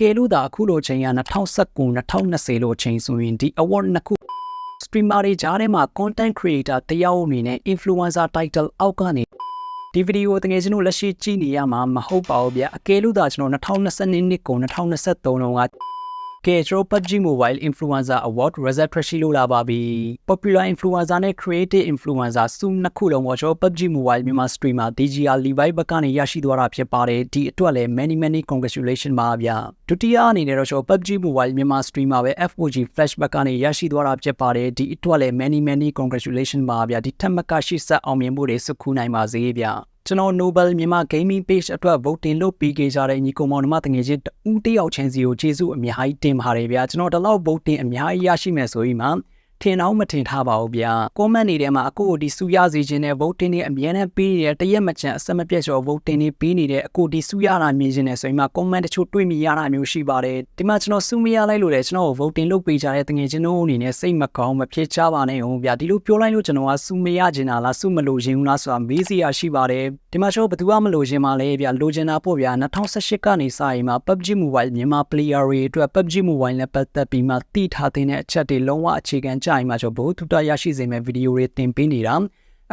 ကယ်လို့သာအခုလိုချိန်က2019 2020လို့ချိန်ဆိုရင်ဒီ award နှစ်ခု streamer တွေကြားထဲမှာ content creator တယောက်အနေနဲ့ influencer title အောက်ကနေဒီဗီဒီယိုတကယ်ကျွန်တော်လက်ရှိကြည့်နေရမှာမဟုတ်ပါဘူးဗျအကယ်လို့သာကျွန်တော်2022နှစ်ကုန်2023တုန်းက ကဲကျွန်တော် PUBG Mobile Influencer Award result ထွက်ရှိလို့လာပါပြီ Popular Influencer နဲ့ Creative Influencer စုနှစ်ခုလုံးကိုကျွန်တော် PUBG Mobile မြန်မာ streamer DGR Levi ဘက်ကနေရရှိသွားတာဖြစ်ပါတယ်ဒီအတွက်လည်း many many congratulation ပါဗျဒုတိယအနေနဲ့တော့ကျွန်တော် PUBG Mobile မြန်မာ streamer ပဲ FOG Flash ဘက်ကနေရရှိသွားတာဖြစ်ပါတယ်ဒီအတွက်လည်း many many congratulation ပါဗျဒီထက်မကရှိဆက်အောင်မြင်မှုတွေစုခုနိုင်ပါစေဗျ ကျွန်တော် Nobel မြန်မာ Gaming Page အတွက် voting လုပ်ပြီးကြကြတဲ့ညီကောင်မောင်နှမတငယ်ချင်းတဦးတယောက်ချင်းစီကိုကျေးဇူးအများကြီးတင်ပါတယ်ဗျာကျွန်တော်ဒီလောက် voting အများကြီးရရှိမယ်ဆိုရင်မှ ထင်တော့မထင်ထားပါဘူးဗျာ comment တွေထဲမှာအကိုကိုဒီစုရစီခြင်းနဲ့ voting တွေအများနဲ့ပေးနေတဲ့တရက်မချန်အဆက်မပြတ်ကျော် voting တွေပေးနေတဲ့အကိုဒီစုရတာမြင်ခြင်းနဲ့ဆိုရင်မှ comment တချို့တွေ့မိရတာမျိုးရှိပါတယ်ဒီမှာကျွန်တော်စုမရလိုက်လို့လေကျွန်တော်ကို voting လုပ်ပေးကြတဲ့တငယ်ချင်းတို့အနေနဲ့စိတ်မကောင်းမဖြစ်ချပါနဲ့ဟုတ်ဗျာဒီလိုပြောလိုက်လို့ကျွန်တော်ကစုမရခြင်းလားစုမလို့ခြင်းလားဆိုတာမေးစရာရှိပါတယ်ဒီမှာကျွန်တော်ဘယ်သူမှမလို့ခြင်းပါလဲဗျာလိုချင်တာပေါ့ဗျာ2018ကနေစရင်မှာ PUBG Mobile မြန်မာ player တွေအတွက် PUBG Mobile နဲ့ပတ်သက်ပြီးမှတိထားတဲ့အချက်တွေလုံးဝအခြေခံကြရင်မှကျွန်တော်ဘုသူတရရှိစေမယ့်ဗီဒီယိုတွေတင်ပေးနေတာ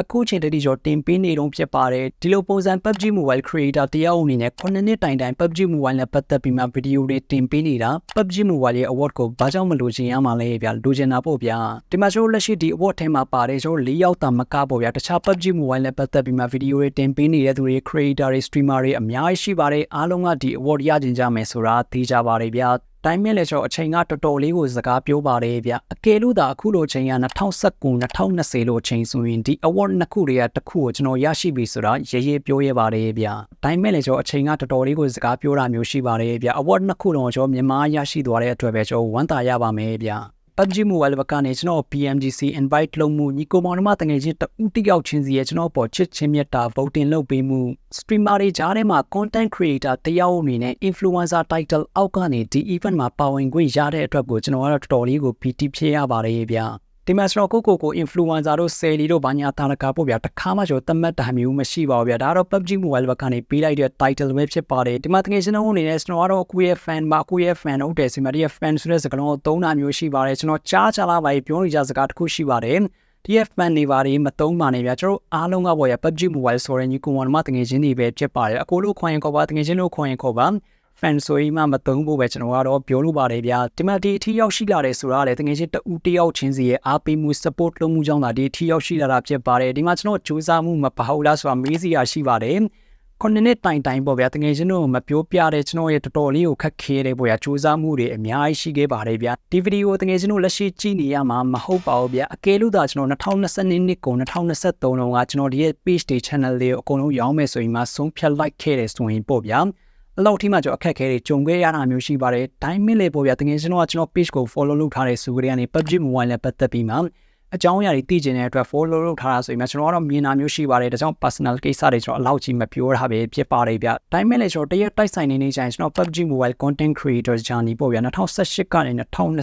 အခုချိန်တည်းကျော်တင်ပေးနေတော့ဖြစ်ပါတယ်ဒီလိုပုံစံ PUBG Mobile Creator တယောက်အနေနဲ့9နှစ်တိုင်တိုင် PUBG Mobile နဲ့ပတ်သက်ပြီးမှဗီဒီယိုတွေတင်ပေးနေတာ PUBG Mobile ရဲ့ award ကိုဘာကြောင့်မလို့ချင်ရမှာလဲဗျာလိုချင်တာပေါ့ဗျာဒီမှာကျွန်တော်လက်ရှိဒီ award ထဲမှာပါတယ်ကျွန်တော်၄ယောက်တာမကပေါ့ဗျာတခြား PUBG Mobile နဲ့ပတ်သက်ပြီးမှဗီဒီယိုတွေတင်ပေးနေတဲ့သူတွေ creator တွေ streamer တွေအများကြီးရှိပါတယ်အားလုံးကဒီ award ရကြင်ကြမယ်ဆိုတာသိကြပါတယ်ဗျာ တိုင်းမဲ့လေကျွန်တော်အချိန်ကတော်တော်လေးကိုစကားပြောပါတယ်ဗျအကယ်လို့သာအခုလိုချိန်က2019 2020လို့ချိန်ဆိုရင်ဒီ award နှစ်ခုတွေကတစ်ခုကိုကျွန်တော်ရရှိပြီဆိုတာရေရေပြောရပါတယ်ဗျတိုင်းမဲ့လေကျွန်တော်အချိန်ကတော်တော်လေးကိုစကားပြောတာမျိုးရှိပါတယ်ဗျ award နှစ်ခုလုံးကျွန်တော်မြန်မာရရှိသွားတဲ့အတွက်ပဲကျွန်တော်ဝမ်းသာရပါမယ်ဗျ PUBG Mobile ဘက်ကနေကျွန်တော် PMGC invite လုပ်မှုညီကိုမောင်နှမတငယ်ချင်းတဦးတယောက်ချင်းစီရဲ့ကျွန်တော်ပေါ်ချစ်ချင်းမြတ်တာ voting လုပ်ပေးမှု streamer တွေကြားထဲမှာ content creator တယောက်အနေနဲ့ influencer title အောက်ကနေဒီ event မှာပါဝင်ခွင့်ရတဲ့အတွက်ကိုကျွန်တော်ကတော့တော်တော်လေးကို PT ဖြစ်ရပါတယ်ဗျာ ဒီမှာကျွန်တော်ကိုကိုကို influencer တို့ sale တို့ဘာညာတာလကာပို့ဗျာတခါမှကျွန်တော်တတ်မှတ်တာမျိုးမရှိပါဘူးဗျာဒါကတော့ PUBG Mobile ဘက်ကနေပေးလိုက်တဲ့ title ပဲဖြစ်ပါတယ်ဒီမှာတကယ်ကျွန်တော်အနေနဲ့ကျွန်တော်ကတော့ကိုရဲ့ fan ပါကိုရဲ့ fan ဟုတ်တယ်စီမဒီရဲ့ fan ဆိုတဲ့စကားလုံးကိုသုံးတာမျိုးရှိပါတယ်ကျွန်တော်ကြားချလာပါပြီပြောနေကြစကားတစ်ခုရှိပါတယ်ဒီ fan တွေပါတွေမသုံးပါနဲ့ဗျာကျွန်တော်အားလုံးကပေါ့ရ PUBG Mobile ဆိုတဲ့ညီကွန်ဝန်မတငယ်ချင်းတွေပဲဖြစ်ပါတယ်အကိုလို့ခွန်ရင်ခေါ်ပါတငယ်ချင်းလို့ခွန်ရင်ခေါ်ပါ fan ဆိုရင်မှမသုံးဖို့ပဲကျွန်တော်ကတော့ပြောလို့ပါတယ်ဗျာဒီမှာဒီအထီးရောက်ရှိလာတယ်ဆိုတာလေတကယ်ချင်းတူတယောက်ချင်းစီရဲ့အားပေးမှု support လုပ်မှုကြောင့်ဒါဒီအထီးရောက်ရှိလာတာဖြစ်ပါတယ်ဒီမှာကျွန်တော်စူးစမ်းမှုမပါဘူးလားဆိုတာမေးစရာရှိပါတယ်ခုနှစ်နှစ်တိုင်တိုင်ပေါ့ဗျာတကယ်ချင်းတို့မပြောပြတဲ့ကျွန်တော်ရဲ့တော်တော်လေးကိုခက်ခဲတယ်ပေါ့ဗျာစူးစမ်းမှုတွေအများကြီးရှိခဲ့ပါတယ်ဗျာဒီဗီဒီယိုတကယ်ချင်းတို့လက်ရှိကြည့်နေရမှာမဟုတ်ပါဘူးဗျာအကယ်လို့သာကျွန်တော်2022နှစ်ကုန်2023တုန်းကကျွန်တော်ဒီရဲ့ page တွေ channel လေးကိုအကုန်လုံးရောင်းမယ်ဆိုရင်မှဆုံးဖြတ်လိုက်ခဲ့တယ်ဆိုရင်ပေါ့ဗျာ အလောက်ထိမှကျွန်တော်အခက်အခဲတွေကြုံခဲ့ရတာမျိုးရှိပါတယ်။ဒိုင်းမင်းလေးပေါ့ဗျာတကယ်ကျွန်တော်ကကျွန်တော် page ကို follow လုပ်ထားတဲ့စုကလေးကနေ PUBG Mobile နဲ့ပတ်သက်ပြီးမှ အကြောင်းအရာတွေသိကျင်တဲ့အတွက် follow လုပ်ထားတာဆိုရင်ကျွန်တော်ကတော့မြင်တာမျိုးရှိပါတယ်ဒါကြောင့် personal ကိစ္စတွေကျွန်တော်အလောက်ကြီးမပြောတာပဲဖြစ်ပါတယ်ဗျ။ဒိုင်းမင်းလေးကျွန်တော်တရက်တိုက်ဆိုင်နေနေကြရင်ကျွန်တော် PUBG Mobile content creators journey ပေါ့ဗျာ2018ကနေ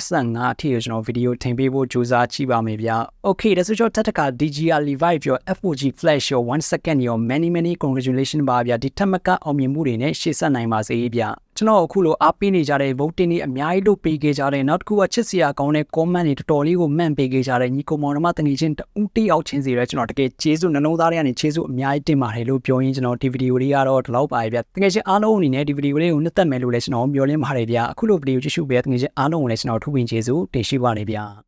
2025အထိကိုကျွန်တော်ဗီဒီယိုတင်ပေးဖို့ကြိုးစားကြည့်ပါမယ်ဗျ။ Okay ဒါဆိုကျွန်တော်တက်က DGR Levi ပြော FOG Flash ရော1 second ရော many many congratulation ပါဗျာဒီထက်မကအောင်မြင်မှုတွေနဲ့ရှေ့ဆက်နိုင်ပါစေဗျာ။ ကျွန်တော်အခုလိုအားပေးနေကြတဲ့ voting တွေအများကြီးလုပ်ပေးခဲ့ကြတဲ့နောက်တစ်ခုကချစ်စရာကောင်းတဲ့ comment တွေတော်တော်လေးကိုမှန်ပေးခဲ့ကြတဲ့ညီကောင်မောင်နှမတငယ်ချင်းတဦးတယောက်ချင်းစီရဲကျွန်တော်တကယ်ကျေးဇူးနှလုံးသားတွေကနေကျေးဇူးအများကြီးတင်ပါတယ်လို့ပြောရင်းကျွန်တော်ဒီဗီဒီယိုလေးကတော့ဒီလောက်ပါပဲဗျတကယ်ချင်းအားလုံးအနေနဲ့ဒီဗီဒီယိုလေးကိုနှစ်သက်မယ်လို့လည်းကျွန်တော်မျှော်လင့်ပါတယ်ဗျအခုလိုဗီဒီယိုကြည့်ရှုပေးတဲ့တကယ်ချင်းအားလုံးကိုလည်းကျွန်တော်ထူးပင်ကျေးဇူးတင်ရှိပါတယ်ဗျ